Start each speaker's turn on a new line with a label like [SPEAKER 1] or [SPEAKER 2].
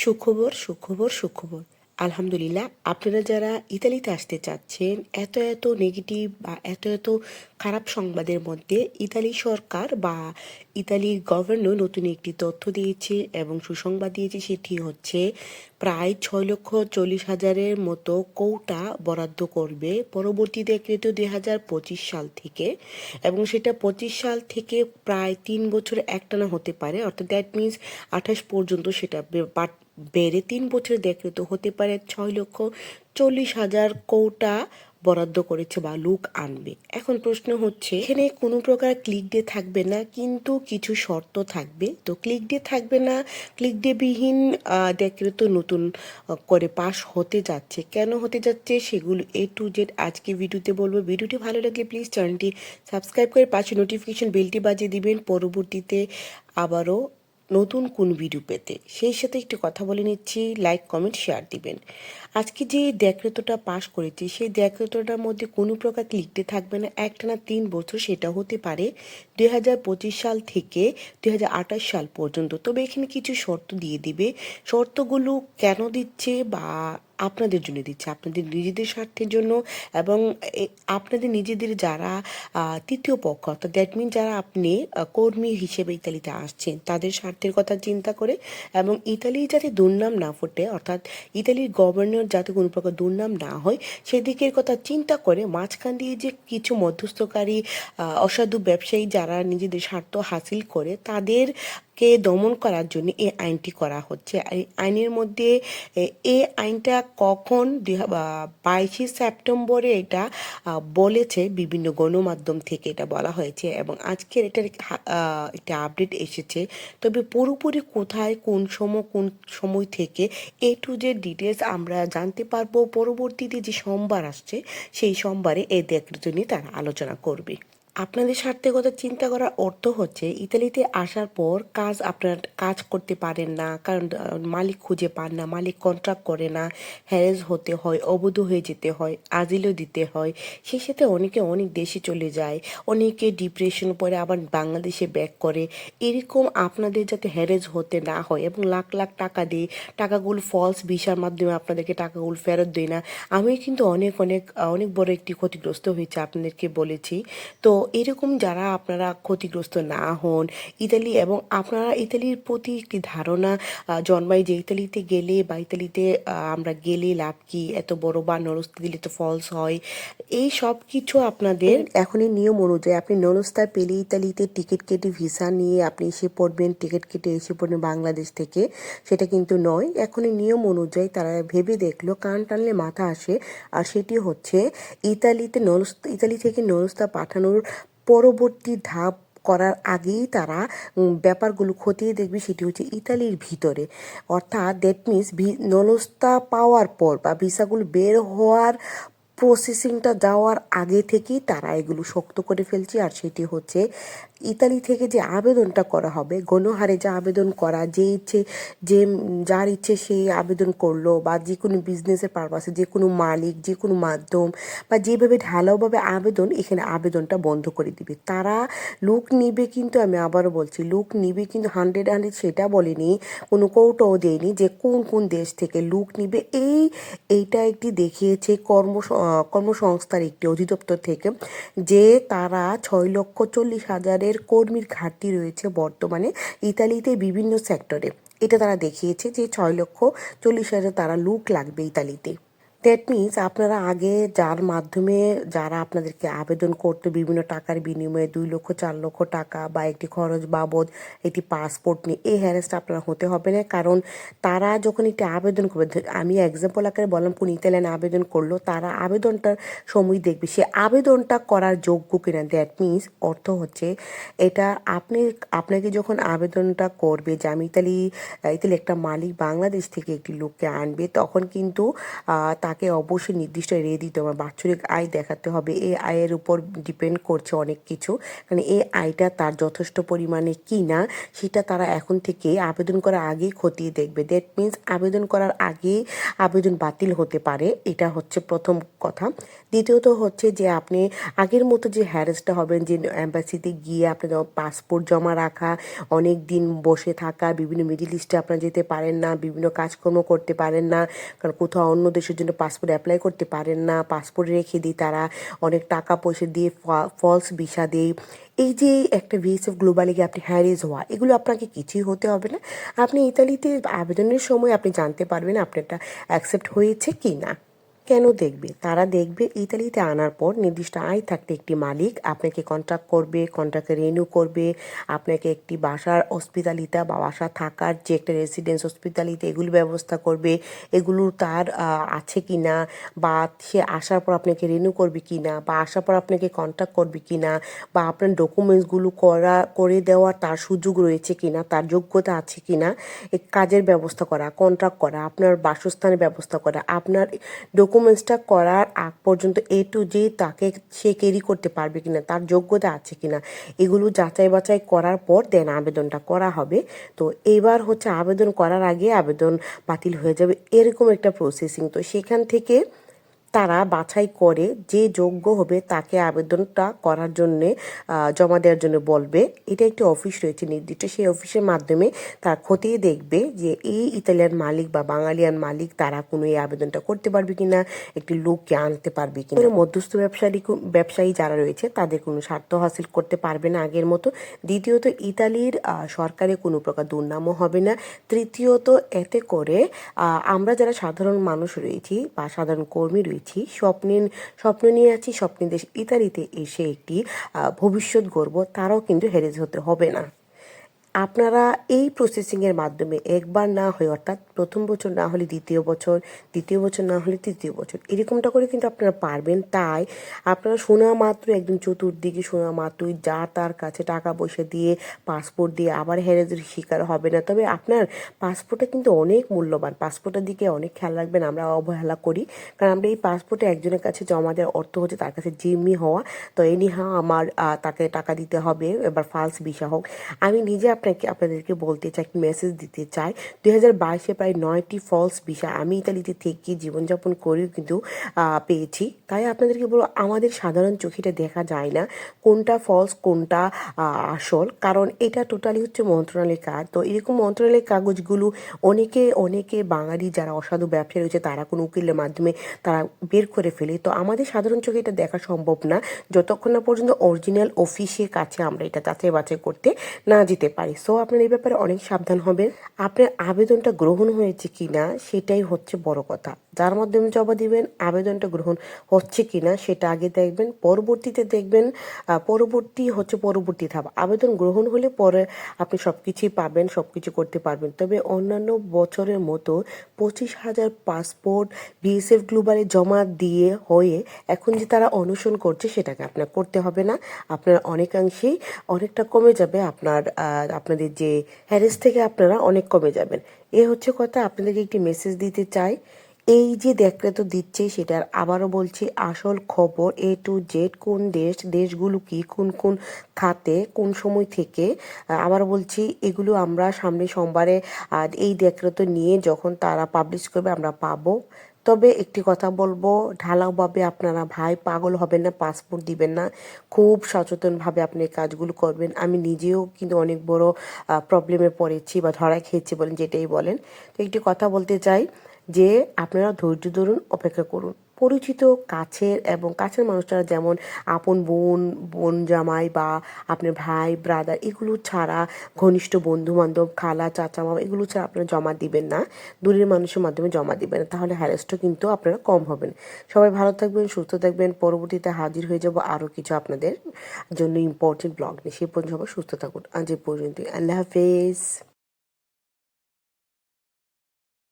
[SPEAKER 1] সুখবর সুখবর সুখবর। আলহামদুলিল্লাহ, আপনারা যারা ইতালিতে আসতে চাচ্ছেন, এত এত নেগেটিভ বা এত এত খারাপ সংবাদের মধ্যে ইতালি সরকার বা ইতালির গভর্নর নতুন একটি তথ্য দিয়েছে এবং সুসংবাদ দিয়েছে সেটি হচ্ছে প্রায় ছয় লক্ষ চল্লিশ হাজারের মতো কৌটা বরাদ্দ করবে পরবর্তী দেখরেতো দুই হাজার পঁচিশ সাল থেকে এবং সেটা পঁচিশ সাল থেকে প্রায় তিন বছর একটানা হতে পারে, অর্থাৎ দ্যাট মিনস আঠাশ পর্যন্ত সেটা বেড়ে তিন বছর দেখরেতো হতে পারে ছয় লক্ষ চল্লিশ হাজার কৌটা বরাদ্দ করেছে বা লুক আনবে। এখন প্রশ্ন হচ্ছে, এখানে কোনো প্রকার ক্লিক ডে থাকবে না, কিন্তু কিছু শর্ত থাকবে। তো ক্লিক ডে থাকবে না ক্লিক ডে বিহীন দেখরেতো নতুন করে পাস হতে যাচ্ছে। কেন হতে যাচ্ছে সেগুলো এ টু জেড আজকে ভিডিওতে বলব। ভিডিওটি ভালো লাগলে প্লিজ চ্যানেলটি সাবস্ক্রাইব করে পাশে নোটিফিকেশন বেলটি বাজিয়ে দিবেন। পরবর্তীতে আবারও নতুন কোন ভিডিও পেতে। সেই সাথে একটি কথা বলে নিচ্ছি লাইক কমেন্ট শেয়ার দিবেন। আজকে যে দেখরেতোটা পাশ করেছি, সেই দেখরেতটার মধ্যে কোনো প্রকার লিখতে থাকবে না। একটানা তিন বছর সেটা হতে পারে দুই হাজার পঁচিশ সাল থেকে দুই হাজার আঠাশ সাল পর্যন্ত। তবে এখানে কিছু শর্ত দিয়ে দিবে। শর্তগুলো কেন দিচ্ছে বা আপনাদের জন্য দিচ্ছে। আপনাদের নিজেদের স্বার্থের জন্য এবং আপনাদের নিজেদের যারা তৃতীয় পক্ষ, অর্থাৎ দ্যাট মিন যারা আপনি কর্মী হিসেবে ইতালিতে আসছেন, তাদের স্বার্থের কথা চিন্তা করে এবং ইতালি যাতে দুর্নাম না ফোটে, অর্থাৎ ইতালির গভর্নর যাতে কোনো প্রকার দুর্নাম না হয়, সেদিকের কথা চিন্তা করে মাঝখান দিয়ে যে কিছু মধ্যস্থকারী অসাধু ব্যবসায়ী যারা নিজেদের স্বার্থ হাসিল করে, তাদের কে দমন করার জন্য এই আইনটি করা হচ্ছে। এই আইনের মধ্যে এই আইনটা কখন বাইশে সেপ্টেম্বরে এটা বলেছে বিভিন্ন গণমাধ্যম থেকে এটা বলা হয়েছে এবং আজকের এটার একটা আপডেট এসেছে। তবে পুরোপুরি কোথায়, কোন সময় কোন সময় থেকে এ টু যে ডিটেলস আমরা জানতে পারব। পরবর্তীতে যে সোমবার আসছে, সেই সোমবারে এই দেখরেতো নিয়ে তারা আলোচনা করবে। আপনাদের কথা চিন্তা করার অর্থ হচ্ছে ইতালিতে আসার পর কাজ আপনার কাজ করতে পারেন না, কারণ মালিক খুঁজে পান না, মালিক কন্ট্রাক্ট করে না, হ্যারেজ হতে হয়, অবৈধ হয়ে যেতে হয় আজিলও দিতে হয়। সেই সাথে অনেকে অনেক দেশে চলে যায়, অনেকে ডিপ্রেশন পরে আবার বাংলাদেশে ব্যাক করে। এরকম আপনাদের যাতে হ্যারেজ হতে না হয় এবং লাখ লাখ টাকা দিয়ে টাকাগুলো ফলস ভিসার মাধ্যমে আপনাদেরকে টাকাগুলো ফেরত দেয় না আমি কিন্তু অনেক অনেক অনেক বড় একটি ক্ষতিগ্রস্ত হয়েছে আপনাদেরকে বলেছি। তো এরকম যারা আপনারা ক্ষতিগ্রস্ত না হন ইতালি এবং আপনারা ইতালির প্রতি একটি ধারণা জন্মায় যে ইতালিতে গেলে বা ইতালিতে আমরা গেলে লাভ কি? এত বড় বা নরস্তা দিলে তো ফলস হয়। এই সব কিছু আপনাদের এখনই নিয়ম অনুযায়ী আপনি নরস্তা পেলে ইতালিতে টিকিট কেটে ভিসা নিয়ে আপনি এসে পড়বেন, টিকিট কেটে এসে পড়বেন বাংলাদেশ থেকে। সেটা কিন্তু নয়, এখনই নিয়ম অনুযায়ী তারা ভেবে দেখল, কান টানলে মাথা আসে। আর সেটি হচ্ছে ইতালিতে নরস্তা, ইতালি থেকে নরস্তা পাঠানোর পরবর্তী ধাপ করার আগেই তারা ব্যাপারগুলো খতিয়ে দেখবে সেটি হচ্ছে ইতালির ভিতরে। অর্থাৎ দ্যাট মিনস নলস্তা পাওয়ার পর বা ভিসাগুলো বের হওয়ার প্রসেসিংটা যাওয়ার আগে থেকেই তারা এগুলো শক্ত করে ফেলছে। আর সেটি হচ্ছে ইতালি থেকে যে আবেদনটা করা হবে, গণহারে যা আবেদন করা, যে ইচ্ছে, যে যার ইচ্ছে সে আবেদন করল বা যে কোনো বিজনেসের পারপাসে যে কোনো মালিক, যে কোনো মাধ্যম বা যেভাবে ঢালাওভাবে আবেদন, এখানে আবেদনটা বন্ধ করে দিবে। তারা লোক নিবে কিন্তু, আমি আবারও বলছি লোক নিবে কিন্তু হান্ড্রেড হান্ড্রেড সেটা বলেনি, কোনো কৌটাও দেয়নি যে কোন কোন দেশ থেকে লোক নিবে। এই, এইটা একটি দেখিয়েছে কর্ম কর্মসংস্থার একটি অধিদপ্তর থেকে যে তারা ছয় লক্ষ চল্লিশ হাজারের কর্মীর ঘাটতি রয়েছে বর্তমানে ইতালিতে বিভিন্ন সেক্টরে এটা তারা দেখিয়েছে যে ছয় লক্ষ চল্লিশ হাজার তারা লুক লাগবে ইতালিতে। দ্যাট মিনস আপনারা আগে যার মাধ্যমে যারা আপনাদেরকে আবেদন করতো, বিভিন্ন টাকার বিনিময়ে দুই লক্ষ, চার লক্ষ টাকা বা একটি খরচ বাবদ একটি পাসপোর্ট নিয়ে, এই হ্যারেসটা আপনারা হতে হবে না। কারণ তারা যখন একটি আবেদন করবে আমি এক্সাম্পল আকারে বললাম, কোন ইতালিয়ান আবেদন করল, তারা আবেদনটার সময় দেখবে, সে আবেদনটা করার যোগ্য কিনা। দ্যাট মিনস অর্থ হচ্ছে এটা আপনি, আপনাকে যখন আবেদনটা করবে যে আমি ইতালি ইতালি একটা মালিক, বাংলাদেশ থেকে একটি লোককে আনবে, তখন কিন্তু তাকে অবশ্যই নির্দিষ্ট এড়িয়ে দিতে হবে। বাৎসরিক আয় দেখাতে হবে। এই আয়ের উপর ডিপেন্ড করছে অনেক কিছু। মানে এই আয়টা তার যথেষ্ট পরিমাণে কি না, সেটা তারা এখন থেকে আবেদন করার আগেই খতিয়ে দেখবে। দ্যাট মিন্স আবেদন করার আগেই আবেদন বাতিল হতে পারে। এটা হচ্ছে প্রথম কথা। দ্বিতীয়ত হচ্ছে যে আপনি আগের মতো যে হ্যারেসটা হবেন, যে অ্যাম্বাসিতে গিয়ে আপনি পাসপোর্ট জমা রাখা, অনেক দিন বসে থাকা, বিভিন্ন মিডিল ইস্টে আপনারা যেতে পারেন না, বিভিন্ন কাজকর্ম করতে পারেন না, কারণ কোথাও অন্য দেশের জন্য পাসপোর্ট অ্যাপ্লাই করতে পারেন না, পাসপোর্ট রেখে দিই তারা অনেক টাকা পয়সা দিয়ে ফলস ভিসা দেই এই যে একটা ভিএসএফ গ্লোবালে গিয়ে আপনি হ্যারিজ হওয়া, এগুলো আপনাকে কিছুই হতে হবে না। আপনি ইতালিতে আবেদনের সময় আপনি জানতে পারবেন আপনারটা অ্যাকসেপ্ট হয়েছে কি না কেন দেখবে? তারা দেখবে ইতালিতে আনার পর নির্দিষ্ট আয় থাকতে একটি মালিক আপনাকে কন্ট্রাক্ট করবে কন্ট্রাক্টে রেনিউ করবে, আপনাকে একটি বাসার হসপিটালিতা বা বাসা থাকার যে একটা রেসিডেন্স হসপিটালিতে এগুলো ব্যবস্থা করবে। এগুলো তার আছে কি না বা সে আসার পর আপনাকে রিনিউ করবে কি না বা আসার পর আপনাকে কন্ট্যাক্ট করবে কি না বা আপনার ডকুমেন্টসগুলো করা, করে দেওয়ার তার সুযোগ রয়েছে কি না তার যোগ্যতা আছে কি না কাজের ব্যবস্থা করা কন্ট্রাক্ট করা, আপনার বাসস্থানের ব্যবস্থা করা, আপনার ডকুমেন্টসটা করার আগ পর্যন্ত এ টু জি তাকে সে ক্যারি করতে পারবে কিনা, তার যোগ্যতা আছে কিনা, এগুলো যাচাই বাছাই করার পর দেন আবেদনটা করা হবে। তো এবার হচ্ছে আবেদন করার আগে আবেদন বাতিল হয়ে যাবে, এরকম একটা প্রসেসিং তো সেখান থেকে তারা বাছাই করে যে যোগ্য হবে তাকে আবেদনটা করার জন্যে জমা দেওয়ার জন্য বলবে। এটা একটি অফিস রয়েছে নির্দিষ্ট। সেই অফিসের মাধ্যমে তার খতিয়ে দেখবে যে এই ইতালিয়ান মালিক বা বাঙালিয়ান মালিক তারা কোনো এই আবেদনটা করতে পারবে কিনা, একটি লোককে আনতে পারবে কিনা। মধ্যস্থ ব্যবসায়ী ব্যবসায়ী যারা রয়েছে তাদের কোনো স্বার্থ হাসিল করতে পারবে না আগের মতো। দ্বিতীয়ত, ইতালির সরকারে কোনো প্রকার দুর্নামও হবে না। তৃতীয়ত, এতে করে আমরা যারা সাধারণ মানুষ রয়েছি বা সাধারণ কর্মী রয়েছি পেয়েছি স্বপ্নের, স্বপ্ন নিয়ে আছি, স্বপ্নের দেশ ইতালিতে এসে একটি ভবিষ্যৎ গর্ব তারাও কিন্তু হেরেজ হতে হবে না। আপনারা এই প্রসেসিংয়ের মাধ্যমে একবার না হয়ে, অর্থাৎ প্রথম বছর না হলে দ্বিতীয় বছর দ্বিতীয় বছর না হলে তৃতীয় বছর, এরকমটা করে কিন্তু আপনারা পারবেন। তাই আপনারা শোনা মাত্র একদম চতুর্দিকে শোনা মাত্রই যা তার কাছে টাকা পয়সা দিয়ে পাসপোর্ট দিয়ে আবার হেরেজের শিকার হবে না। তবে আপনার পাসপোর্টটা কিন্তু অনেক মূল্যবান। পাসপোর্টের দিকে অনেক খেয়াল রাখবেন, আমরা অবহেলা করি। কারণ আমরা এই পাসপোর্টে একজনের কাছে জমা দেওয়ার অর্থ হচ্ছে তার কাছে জিম্মি হওয়া। তো এনি হা আমার তাকে টাকা দিতে হবে, এবার ফালস ভিসা হোক। আমি নিজে আপনাকে, আপনাদেরকে বলতে চাই, একটি মেসেজ দিতে চাই। দুই হাজার বাইশে প্রায় নয়টি ফলস বিষয় আমি ইতালিতে থেকে জীবনযাপন করেও কিন্তু পেয়েছি। তাই আপনাদেরকে বলব, আমাদের সাধারণ চোখেটা দেখা যায় না কোনটা ফলস কোনটা আসল। কারণ এটা টোটালি হচ্ছে মন্ত্রণালয়ের কাজ। তো এরকম মন্ত্রণালয়ের কাগজগুলো অনেকে অনেকে বাঙালি যারা অসাধু ব্যবসায়ী রয়েছে, তারা কোনো উকিলের মাধ্যমে তারা বের করে ফেলে। তো আমাদের সাধারণ চোখে এটা দেখা সম্ভব না। যতক্ষণ না পর্যন্ত অরিজিনাল অফিসের কাছে আমরা এটা যাচাই বাছাই করতে না যেতে পারি। সো আপনার এই ব্যাপারে অনেক সাবধান হবেন। আপনার আবেদনটা গ্রহণ হয়েছে কি না সেটাই হচ্ছে বড় কথা। যার মাধ্যমে জমা দিবেন, আবেদনটা গ্রহণ হচ্ছে কি না সেটা আগে দেখবেন, পরবর্তীতে দেখবেন পরবর্তী হচ্ছে পরবর্তী ধাপ। আবেদন গ্রহণ হলে পরে আপনি সব কিছুই পাবেন সব কিছু করতে পারবেন। তবে অন্যান্য বছরের মতো পঁচিশ হাজার পাসপোর্ট বিএসএফ গ্লোবালে জমা দিয়ে হয়ে এখন যে তারা অনুসরণ করছে সেটাকে আপনার করতে হবে না। আপনার অনেকাংশেই অনেকটা কমে যাবে, আপনার আপনাদের যে হ্যারেস থেকে আপনারা অনেক কমে যাবেন। এ হচ্ছে কথা, আপনাদেরকে একটি মেসেজ দিতে চাই। এই যে দেখলে তো দিচ্ছে সেটার আবারও বলছি, আসল খবর এ টু জেড কোন দেশ, দেশগুলো কি, কোন কোন খাতে, কোন সময় থেকে আবারও বলছি, এগুলো আমরা সামনে সোমবারে এই দেখলে তো নিয়ে যখন তারা পাবলিশ করবে আমরা পাবো। তবে একটি কথা বলব, ঢালাওভাবে আপনারা ভাই পাগল হবেন না পাসপোর্ট দিবেন না, খুব সচেতনভাবে আপনি কাজগুলো করবেন। আমি নিজেও কিন্তু অনেক বড় প্রবলেমে পড়েছি বা ধরা খেয়েছি বলেন, যেটাই বলেন। তো একটি কথা বলতে চাই যে আপনারা ধৈর্য ধরুন, অপেক্ষা করুন। পরিচিত, কাছের এবং কাছের মানুষরা যেমন আপন বোন বোন জামাই বা আপনার ভাই ব্রাদার এগুলো ছাড়া ঘনিষ্ঠ বন্ধু বান্ধব খালা, চাচা, মামা, এগুলো ছাড়া আপনারা জমা দিবেন না। দূরের মানুষের মাধ্যমে জমা দিবেন না। তাহলে হ্যারেস্টও কিন্তু আপনারা কম হবেন। সবাই ভালো থাকবেন, সুস্থ থাকবেন। পরবর্তীতে হাজির হয়ে যাব আরও কিছু আপনাদের জন্য ইম্পর্টেন্ট ব্লগ নিয়ে। সে পর্যন্ত সবাই সুস্থ থাকুন। আজ পর্যন্ত আল্লাহ হাফেজ।